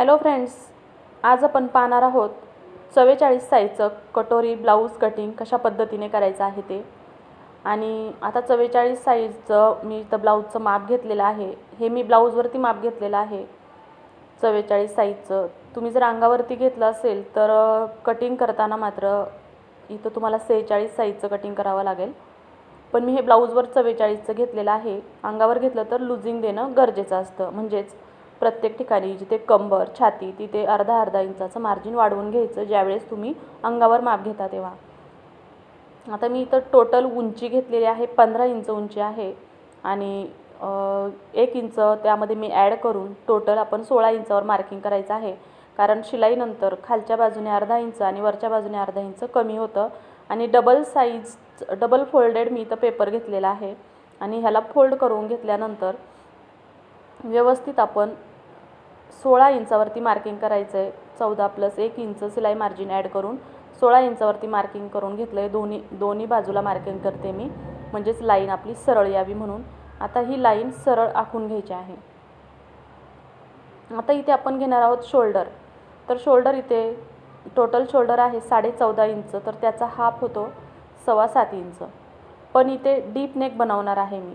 Hello friends आज आपण पाहणार आहोत चव्वेचाळीस साईजचं कटोरी ब्लाऊज कटिंग कशा पद्धतीने करायचं आहे ते. आणि आता चव्वेचाळीस साईजचं मी इथं ब्लाऊजचं माप घेतलेलं आहे. हे मी ब्लाऊजवरती माप घेतलेलं आहे. चव्वेचाळीस साईजचं. तुम्ही जर अंगावरती घेतलं असेल तर कटिंग करताना मात्र इथं तुम्हाला सेहेचाळीस साईजचं कटिंग करावं लागेल. पण मी हे ब्लाऊजवर चव्वेचाळीसचं घेतलेलं आहे. अंगावर घेतलं तर लुझिंग देणं गरजेचं असतं. म्हणजेच प्रत्येक ठिकाणी जिथे कंबर छाती तिथे अर्धा अर्धा इंचाचं मार्जिन वाढवून घ्यायचं ज्यावेळेस तुम्ही अंगावर माप घेता तेव्हा. आता मी इथं टोटल उंची घेतलेली आहे पंधरा इंच उंची आहे. आणि एक इंच त्यामध्ये मी ॲड करून टोटल आपण सोळा इंचावर मार्किंग करायचं आहे. कारण शिलाईनंतर खालच्या बाजूने अर्धा इंच आणि वरच्या बाजूने अर्धा इंच कमी होतं. आणि डबल साईज डबल फोल्डेड मी इथं पेपर घेतलेला आहे. आणि ह्याला फोल्ड करून घेतल्यानंतर व्यवस्थित आपण सोळा इंचावरती मार्किंग करायचं आहे चौदा प्लस एक इंच सिलाई मार्जिन ॲड करून सोळा इंचावरती मार्किंग करून घेतलं आहे दोन्ही दोन्ही बाजूला मार्किंग करते मी. म्हणजेच लाईन आपली सरळ यावी म्हणून. आता ही लाईन सरळ आखून घ्यायची आहे. आता इथे आपण घेणार आहोत शोल्डर तर शोल्डर इथे टोटल शोल्डर आहे साडे चौदा इंच. तर त्याचा हाफ होतो सव्वा सात इंच. पण इथे डीप नेक बनवणार आहे मी.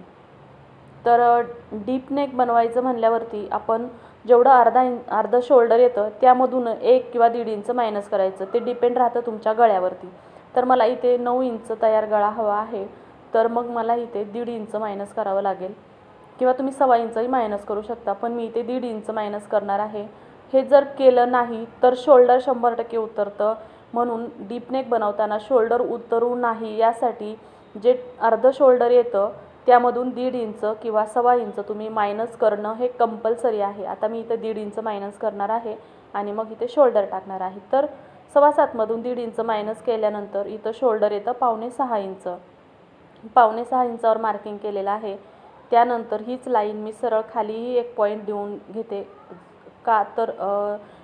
तर डीप नेक बनवायचं म्हणल्यावरती आपण जेवढं अर्धा इन अर्धं शोल्डर येतं त्यामधून एक किंवा दीड इंच मायनस करायचं. ते डिपेंड राहतं तुमच्या गळ्यावरती. तर मला इथे नऊ इंच तयार गळा हवा आहे. तर मग मला इथे दीड इंच मायनस करावं लागेल. किंवा तुम्ही सव्वा इंचही मायनस करू शकता पण मी इथे दीड इंच मायनस करणार आहे. हे जर केलं नाही तर शोल्डर शंभर टक्के उतरतं. म्हणून डीप नेक बनवताना शोल्डर उतरू नाही यासाठी जे अर्धं शोल्डर येतं त्यामधून दीड इंच किंवा सव्वा इंच तुम्ही मायनस करणं हे कंपल्सरी आहे. आता मी इथं दीड इंच मायनस करणार आहे आणि मग इथे शोल्डर टाकणार आहे. तर सव्वा सातमधून दीड इंच मायनस केल्यानंतर इथं शोल्डर येतं पावणे सहा इंच. पावणे सहा इंचावर मार्किंग केलेलं आहे. त्यानंतर हीच लाईन मी सरळ खालीही एक पॉईंट देऊन घेते. का? तर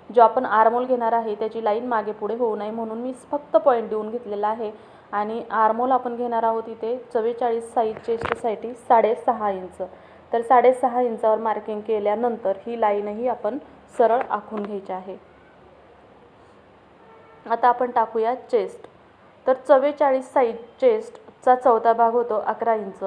जो आपण आरमोल घेणार आहे त्याची लाईन मागे पुढे होऊ नये म्हणून मी फक्त पॉईंट देऊन घेतलेला आहे. आणि आरमोल आपण घेणार आहोत इथे चव्वेचाळीस साईज चेस्टसाठी साडेसहा इंच. तर साडेसहा इंचावर मार्किंग केल्यानंतर ही लाईनही आपण सरळ आखून घ्यायची आहे. आता आपण टाकूया चेस्ट. तर चव्वेचाळीस साईज चेस्टचा चौथा भाग होतो अकरा इंच.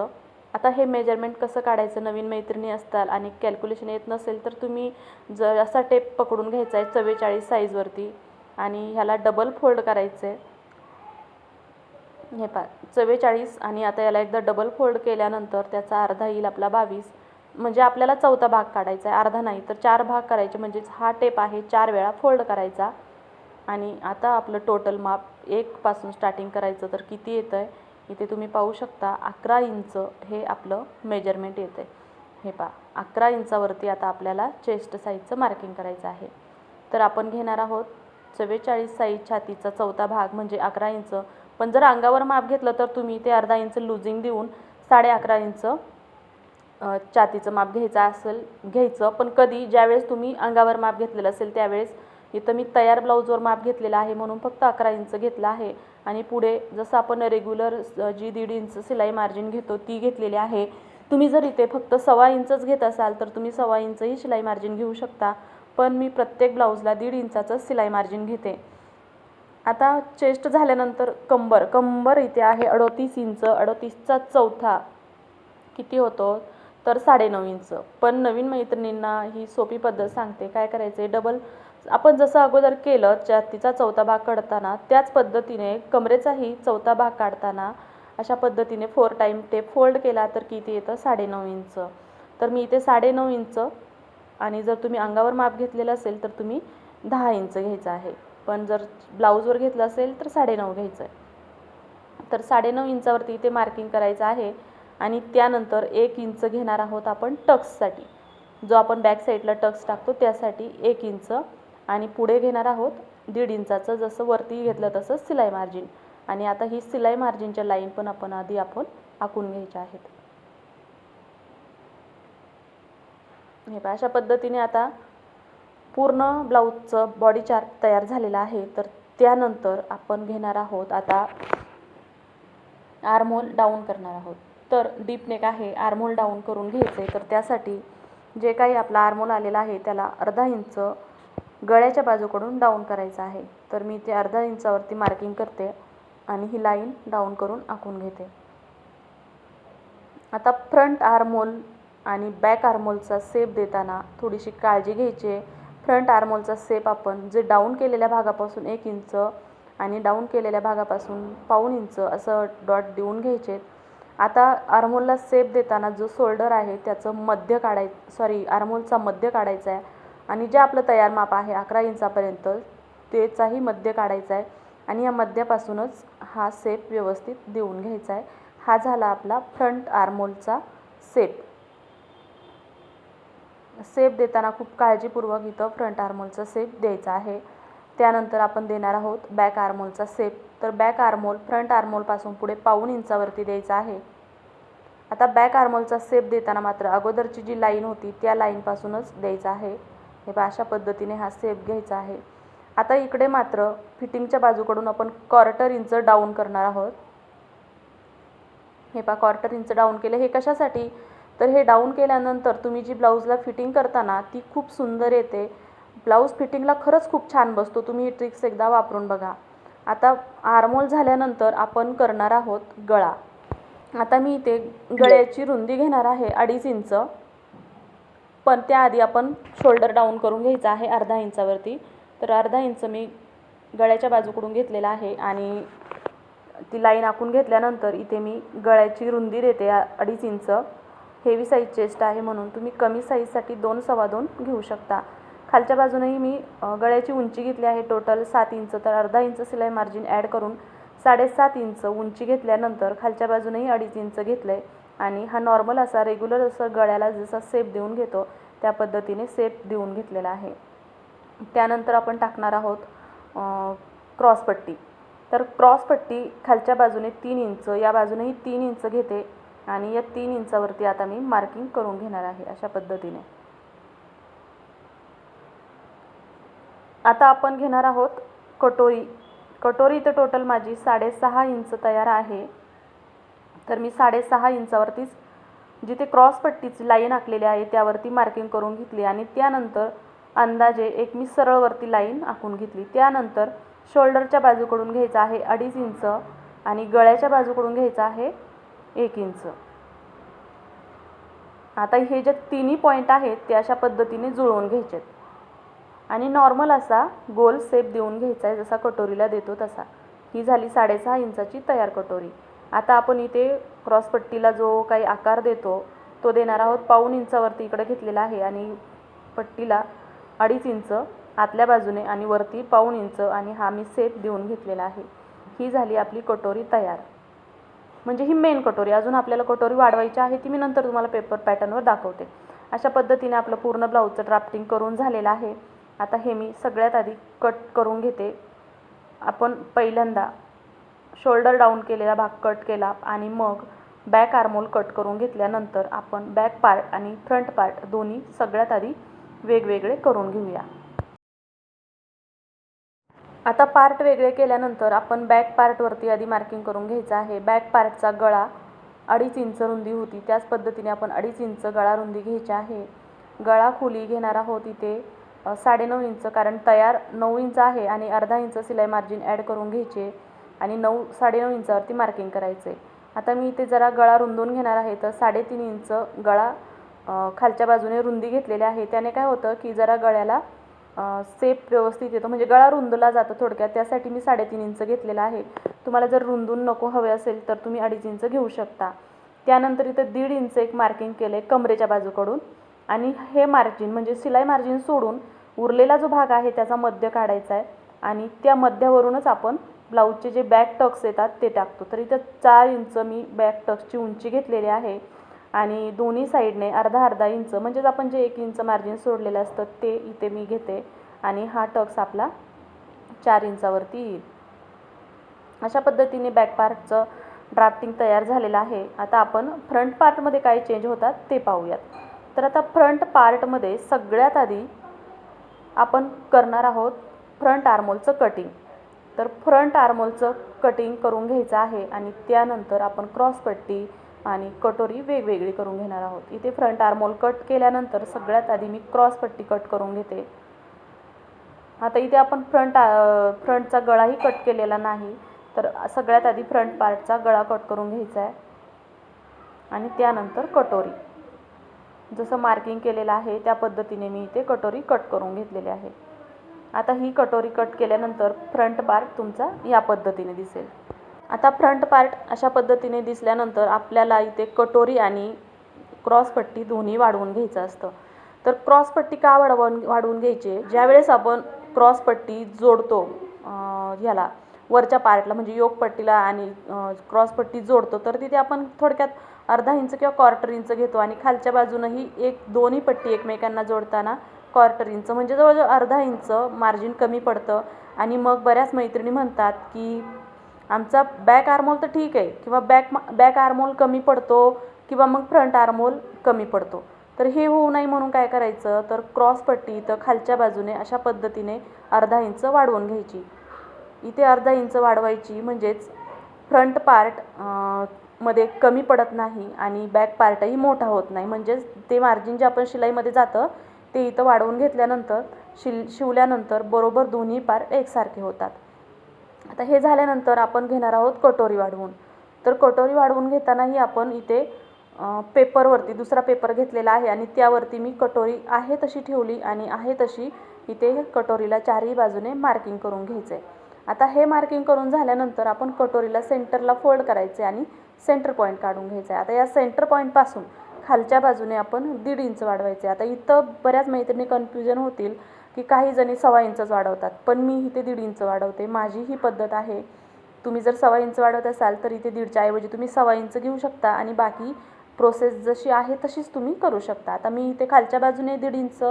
आता हे मेजरमेंट कसं काढायचं? नवीन मैत्रिणी असताल आणि कॅल्क्युलेशन येत नसेल तर तुम्ही जर असा टेप पकडून घ्यायचा आहे चव्वेचाळीस साईजवरती आणि ह्याला डबल फोल्ड करायचं आहे हे पा चव्वेचाळीस आणि आता याला एकदा डबल फोल्ड केल्यानंतर त्याचा अर्धा येईल आपला बावीस. म्हणजे आपल्याला चौथा भाग काढायचा आहे अर्धा नाही तर चार भाग करायचे. म्हणजेच हा टेप आहे चार वेळा फोल्ड करायचा. आणि आता आपलं टोटल माप एकपासून स्टार्टिंग करायचं तर किती येतं आहे इथे तुम्ही पाहू शकता अकरा इंच हे आपलं मेजरमेंट येतं आहे हे पा अकरा इंचावरती आता आपल्याला चेस्ट साईजचं मार्किंग करायचं आहे. तर आपण घेणार आहोत चव्वेचाळीस साईज छातीचा चौथा भाग म्हणजे अकरा इंच. पण जर अंगावर माप घेतलं तर तुम्ही ते अर्धा इंच लुझिंग देऊन साडे अकरा इंच छातीचं माप घ्यायचं असेल घ्यायचं. पण कधी ज्यावेळेस तुम्ही अंगावर माप घेतलेलं असेल त्यावेळेस इथं मी तयार ब्लाऊजवर माप घेतलेला आहे म्हणून फक्त अकरा इंच घेतलं आहे. आणि पुढे जसं आपण रेग्युलर जी दीड इंच सिलाई मार्जिन घेतो ती घेतलेली आहे. तुम्ही जर इथे फक्त सव्वा इंचच घेत असाल तर तुम्ही सव्वा इंचही शिलाई मार्जिन घेऊ शकता. पण मी प्रत्येक ब्लाऊजला दीड इंचाचं सिलाई मार्जिन घेते. आता चेस्ट झाल्यानंतर कंबर. कंबर इथे आहे अडोतीस इंच अडोतीसचा चौथा किती होतो? तर साडेनऊ इंच. पण नवीन मैत्रिणींना ही सोपी पद्धत सांगते. काय करायचं आहे डबल आपण जसं अगोदर केलं छातीचा चौथा भाग काढताना त्याच पद्धतीने कमरेचाही चौथा भाग काढताना अशा पद्धतीने फोर टाईम टेप फोल्ड केला तर किती येतं? साडेनऊ इंच. तर मी इथे साडेनऊ इंच आणि जर तुम्ही अंगावर माप घेतलेलं असेल तर तुम्ही दहा इंच घ्यायचं आहे. पण जर ब्लाऊजवर घेतलं असेल तर साडेनऊ घ्यायचं आहे तर साडेनऊ इंचावरती इथे मार्किंग करायचं आहे आणि त्यानंतर एक इंच घेणार आहोत आपण टक्ससाठी. जो आपण बॅक साईडला टक्स टाकतो त्यासाठी एक इंच आणि पुढे घेणार आहोत दीड इंचाचं जसं वरती घेतलं तसं सिलाई मार्जिन आणि आता ही सिलाई मार्जिनच्या लाईन पण आपण आधी आपण आखून घ्यायच्या आहेत. हे पहा अशा पद्धतीने आता पूर्ण ब्लाऊजचं बॉडी चार्ट तयार झालेलं आहे. तर त्यानंतर आपण घेणार आहोत आता आर्मोल डाऊन करणार आहोत. तर डीप नेक आहे आर्मोल डाऊन करून घ्यायचं. आहे तर त्यासाठी जे काही आपला आर्मोल आलेला आहे त्याला अर्धा इंच गळ्याच्या बाजूकडून डाऊन करायचं आहे. तर मी ते अर्धा इंचावरती मार्किंग करते आणि ही लाईन डाऊन करून आखून घेते. आता फ्रंट आर्मोल आणि बॅक आर्मोलचा सेप देताना थोडीशी काळजी घ्यायची आहे. फ्रंट आर्मोलचा सेप आपण जे डाऊन केलेल्या भागापासून एक इंच आणि डाऊन केलेल्या भागापासून पाऊण इंच असं डॉट देऊन घ्यायचे आता आर्मोलला सेप देताना जो शोल्डर आहे त्याचं मध्य काढाय सॉरी आर्मोलचा मध्य काढायचा आहे. आणि जे आपलं तयार माप आहे अकरा इंचापर्यंत त्याचाही मध्य काढायचा आहे. आणि या मध्यापासूनच हा सेप व्यवस्थित देऊन घ्यायचा आहे. हा झाला आपला फ्रंट आर्मोलचा सेप. सेप देताना खूप काळजीपूर्वक इथं फ्रंट आर्मोलचा सेप द्यायचा आहे. त्यानंतर आपण देणार आहोत बॅक आर्मोलचा सेप. तर बॅक आर्मोल फ्रंट आर्मोलपासून पुढे पाऊण इंचावरती द्यायचा आहे. आता बॅक आर्मोलचा सेप देताना मात्र अगोदरची जी लाईन होती त्या लाईनपासूनच द्यायचा आहे. हे बा अशा पद्धतीने हा सेप घ्यायचा आहे. आता इकडे मात्र फिटिंगच्या बाजूकडून आपण क्वार्टर इंच डाऊन करणार आहोत. हे पहा क्वार्टर इंच डाऊन केले. हे कशासाठी? तर हे डाऊन केल्यानंतर तुम्ही जी ब्लाऊजला फिटिंग करताना ती खूप सुंदर येते. ब्लाऊज फिटिंगला खरंच खूप छान बसतो. तुम्ही ही ट्रिक्स एकदा वापरून बघा. आता आर्मोल झाल्यानंतर आपण करणार आहोत गळा. आता मी इथे गळ्याची रुंदी घेणार आहे अडीच इंच पण त्याआधी आपण शोल्डर डाऊन करून घ्यायचा आहे अर्धा इंचावरती. तर अर्धा इंच मी गळ्याच्या बाजूकडून घेतलेला आहे आणि ती लाईन आखून घेतल्यानंतर इथे मी गळ्याची रुंदी देते अडीच इंच. हेवी साईज चेस्ट आहे म्हणून तुम्ही कमी साईजसाठी दोन सव्वा दोन घेऊ शकता. खालच्या बाजूनेही मी गळ्याची उंची घेतली आहे टोटल सात इंच. तर अर्धा इंच सिलाई मार्जिन ॲड करून साडेसात इंच उंची घेतल्यानंतर खालच्या बाजूनेही अडीच इंच घेतलं आहे आणि हा नॉर्मल असा रेग्युलर असं गळ्याला जसा सेप देऊन घेतो त्या पद्धतीने सेप देऊन घेतलेला आहे. त्यानंतर आपण टाकणार आहोत क्रॉसपट्टी तर क्रॉसपट्टी खालच्या बाजूने तीन इंच या बाजूनेही तीन इंच घेते आणि या तीन इंचावरती आता मी मार्किंग करून घेणार आहे अशा पद्धतीने. आता आपण घेणार आहोत कटोरी. कटोरी तर टोटल माझी साडेसहा इंच तयार आहे. तर मी साडेसहा इंचावरतीच जिथे क्रॉसपट्टीची लाईन आखलेली आहे त्यावरती मार्किंग करून घेतली आणि त्यानंतर अंदाजे एक मी सरळवरती लाईन आखून घेतली. त्यानंतर शोल्डरच्या बाजूकडून घ्यायचं आहे अडीच इंच आणि गळ्याच्या बाजूकडून घ्यायचं आहे एक इंच. आता हे जे तिन्ही पॉईंट आहेत ते अशा पद्धतीने जुळवून घ्यायचे आणि नॉर्मल असा गोल सेप देऊन घ्यायचा आहे जसा कटोरीला देतो तसा. ही झाली साडेसहा इंचाची तयार कटोरी. आता आपण इथे क्रॉसपट्टीला जो काही आकार देतो तो देणार आहोत पाऊण इंचावरती इकडे घेतलेला आहे आणि पट्टीला अडीच इंच आतल्या बाजूने आणि वरती पाऊण इंच आणि हा मी सेप देऊन घेतलेला आहे. ही झाली आपली कटोरी तयार. म्हणजे ही मेन कटोरी. अजून आपल्याला कटोरी वाढवायची आहे ती मी नंतर तुम्हाला पेपर पॅटर्नवर दाखवते. अशा पद्धतीने आपलं पूर्ण ब्लाऊजचं ड्राफ्टिंग करून झालेलं आहे. आता हे मी सगळ्यात आधी कट करून घेते. आपण पहिल्यांदा शोल्डर डाऊन केलेला भाग कट केला आणि मग बॅक आर्मोल कट करून घेतल्यानंतर आपण बॅक पार्ट आणि फ्रंट पार्ट दोन्ही सगळ्यात आधी वेगवेगळे करून घेऊया. आता पार्ट वेगळे केल्यानंतर आपण बॅक पार्टवरती आधी मार्किंग करून घ्यायचं आहे. बॅक पार्टचा गळा अडीच इंच रुंदी होती. त्याच पद्धतीने आपण अडीच इंच गळा रुंदी घ्यायची आहे. गळा खोली घेणार आहोत इथे. साडेनऊ इंच कारण तयार नऊ इंच आहे आणि अर्धा इंच सिलाई मार्जिन ॲड करून घ्यायचे. आणि नऊ साडेनऊ इंचावरती मार्किंग करायचं. आहे आता मी इथे जरा गळा रुंदून घेणार आहे तर साडेतीन इंच गळा खालच्या बाजूने रुंदी घेतलेली आहे. त्याने काय होतं की जरा गळ्याला सेप व्यवस्थित येतो. म्हणजे गळा रुंदला जातो थोडक्यात. त्यासाठी मी साडेतीन इंच घेतलेला आहे. तुम्हाला जर रुंदून नको हवे असेल तर तुम्ही अडीच इंच घेऊ शकता. त्यानंतर इथं दीड इंच एक मार्किंग केलं आहे कमरेच्या बाजूकडून. आणि हे मार्जिन म्हणजे सिलाई मार्जिन सोडून उरलेला जो भाग आहे त्याचा मध्य काढायचा आहे. आणि त्या मध्यावरूनच आपण ब्लाऊजचे जे बॅक टक्स येतात ते टाकतो. तर इथं चार इंच मी बॅक टक्सची उंची घेतलेली आहे आणि दोन्ही साईडने अर्धा अर्धा इंच म्हणजेच आपण जे एक इंच मार्जिन सोडलेलं असतं ते इथे मी घेते आणि हा टक्स आपला चार इंचावरती येईल. अशा पद्धतीने बॅक पार्टचं ड्राफ्टिंग तयार झालेलं आहे. आता आपण फ्रंट पार्टमध्ये काय चेंज होतात ते पाहूयात. तर आता फ्रंट पार्टमध्ये सगळ्यात आधी आपण करणार आहोत फ्रंट आर्मोलचं कटिंग तर फ्रंट आर्मोलचं कटिंग करून घ्यायचं आहे आणि त्यानंतर आपण क्रॉसपट्टी आणि कटोरी वेगवेगळी करून घेणार आहोत. इथे फ्रंट आर्मोल कट केल्यानंतर सगळ्यात आधी मी क्रॉसपट्टी कट करून घेते. आता इथे आपण फ्रंट फ्रंटचा गळाही कट केलेला नाही तर सगळ्यात आधी फ्रंट पार्टचा गळा कट करून घ्यायचा आहे. आणि त्यानंतर कटोरी. जसं मार्किंग केलेलं आहे त्या पद्धतीने मी इथे कटोरी कट करून घेतलेली आहे. आता ही कटोरी कट केल्यानंतर फ्रंट पार्ट तुमचा या पद्धतीने दिसेल. आता फ्रंट पार्ट अशा पद्धतीने दिसल्यानंतर आपल्याला इथे कटोरी आणि क्रॉसपट्टी दोन्ही वाढवून घ्यायचं असतं. तर क्रॉसपट्टी का वाढवून वाढवून घ्यायची? ज्यावेळेस आपण क्रॉसपट्टी जोडतो ह्याला वरच्या पार्टला म्हणजे योगपट्टीला आणि क्रॉसपट्टी जोडतो तर तिथे आपण थोडक्यात अर्धा इंच किंवा क्वार्टर इंच घेतो आणि खालच्या बाजूनही एक दोन्ही पट्टी एकमेकांना जोडताना क्वार्टर इंच म्हणजे जवळजवळ अर्धा इंच मार्जिन कमी पडतं. आणि मग बऱ्याच मैत्रिणी म्हणतात की आमचा बॅक आर्मोल तर ठीक आहे किंवा बॅक बॅक आर्मोल कमी पडतो किंवा मग फ्रंट आर्मोल कमी पडतो. तर हे होऊ नये म्हणून काय करायचं? तर क्रॉस पट्टी इथं खालच्या बाजूने अशा पद्धतीने अर्धा इंच वाढवून घ्यायची. इथे अर्धा इंच वाढवायची म्हणजेच फ्रंट पार्टमध्ये कमी पडत नाही आणि बॅक पार्टही मोठा होत नाही. म्हणजेच ते मार्जिन जे आपण शिलाईमध्ये जातं ते इथं वाढवून घेतल्यानंतर शिल शिवल्यानंतर बरोबर दोन्ही पार एकसारखे होतात. आता हे झाल्यानंतर आपण घेणार आहोत कटोरी वाढवून. तर कटोरी वाढवून घेतानाही आपण इथे पेपरवरती दुसरा पेपर घेतलेला आहे आणि त्यावरती मी कटोरी आहे तशी ठेवली आणि आहे तशी इथे कटोरीला चारही बाजूने मार्किंग करून घ्यायचं आहे आता हे मार्किंग करून झाल्यानंतर आपण कटोरीला सेंटरला फोल्ड करायचे आणि सेंटर पॉईंट काढून घ्यायचा आहे आता या सेंटर पॉईंटपासून खालच्या बाजूने आपण दीड इंच वाढवायचे. आता इथं बऱ्याच मैत्रिणी कन्फ्युजन होतील की काही जणी सव्वा इंचच वाढवतात पण मी इथे दीड इंच वाढवते. माझी ही पद्धत आहे तुम्ही जर सव्वा इंच वाढवत असाल तर इथे दीडच्या ऐवजी तुम्ही सव्वा इंच घेऊ शकता आणि बाकी प्रोसेस जशी आहे तशीच तुम्ही करू शकता. आता मी इथे खालच्या बाजूने दीड इंच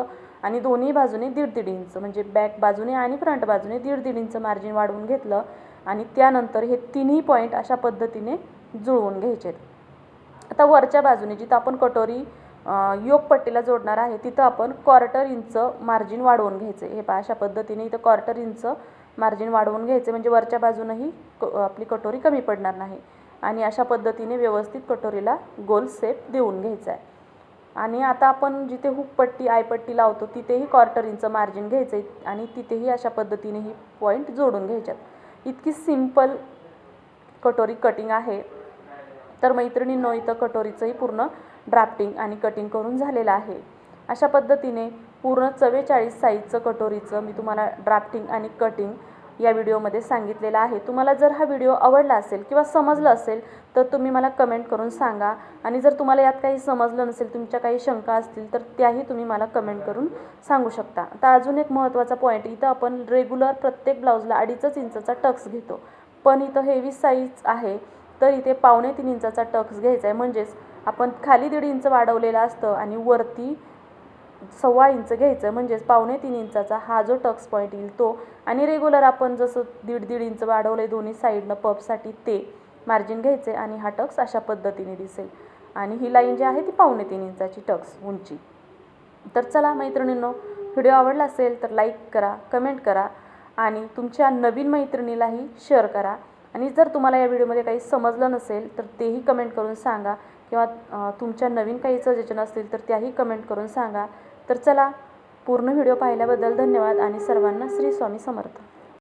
आणि दोन्ही बाजूने दीड दीड इंच म्हणजे बॅक बाजूने आणि फ्रंट बाजूने दीड दीड इंच मार्जिन वाढवून घेतलं आणि त्यानंतर हे तिन्ही पॉईंट अशा पद्धतीने जुळवून घ्यायचे आता वरच्या बाजूने जिथं आपण कटोरी योगपट्टीला जोडणार आहे तिथं आपण क्वार्टर इंच मार्जिन वाढवून घ्यायचे. हे पहा अशा पद्धतीने इथं क्वार्टर इंच मार्जिन वाढवून घ्यायचे. म्हणजे वरच्या बाजूनही क आपली कटोरी कमी पडणार नाही. आणि अशा पद्धतीने व्यवस्थित कटोरीला गोल सेप देऊन घ्यायचा आहे. आणि आता आपण जिथे हुकपट्टी आयपट्टी लावतो तिथेही क्वार्टर इंच मार्जिन घ्यायचं आहे. आणि तिथेही अशा पद्धतीने ही पॉईंट जोडून घ्यायच्यात. इतकी सिंपल कटोरी कटिंग आहे. तर मैत्रिणींनो इथं कटोरीचंही पूर्ण ड्राफ्टिंग आणि कटिंग करून झालेलं आहे. अशा पद्धतीने पूर्ण चव्वेचाळीस साईजचं कटोरीचं मी तुम्हाला ड्राफ्टिंग आणि कटिंग या व्हिडिओमध्ये सांगितलेलं आहे. तुम्हाला जर हा व्हिडिओ आवडला असेल किंवा समजलं असेल तर तुम्ही मला कमेंट करून सांगा. आणि जर तुम्हाला यात काही समजलं नसेल तुमच्या काही शंका असतील तर त्याही तुम्ही मला कमेंट करून सांगू शकता. आता अजून एक महत्त्वाचा पॉईंट इथं आपण रेग्युलर प्रत्येक ब्लाऊजला अडीचच इंचचा टक्स घेतो. पण इथं हेवी साईज आहे. तर इथे पावणे तीन इंचाचा टक्स घ्यायचा आहे. म्हणजेच आपण खाली दीड इंच वाढवलेलं असतं आणि वरती सव्वा इंच घ्यायचं म्हणजेच पावणे तीन इंचाचा हा जो टक्स पॉईंट येईल तो. आणि रेग्युलर आपण जसं दीड दीड इंच वाढवलं आहे दोन्ही साईडनं पपसाठी ते मार्जिन घ्यायचे आणि हा टक्स अशा पद्धतीने दिसेल. आणि ही लाईन जी आहे ती पावणे तीन इंचाची टक्स उंची. तर चला मैत्रिणींनो व्हिडिओ आवडला असेल तर लाईक करा कमेंट करा आणि तुमच्या नवीन मैत्रिणीलाही शेअर करा. आणि जर तुम्हाला या व्हिडिओमध्ये काही समजलं नसेल तर तेही कमेंट करून सांगा. किंवा तुमच्या नवीन काही सजेशन असतील तर त्याही कमेंट करून सांगा. तर चला पूर्ण व्हिडिओ पाहिल्याबद्दल धन्यवाद आणि सर्वांना श्री स्वामी समर्थ.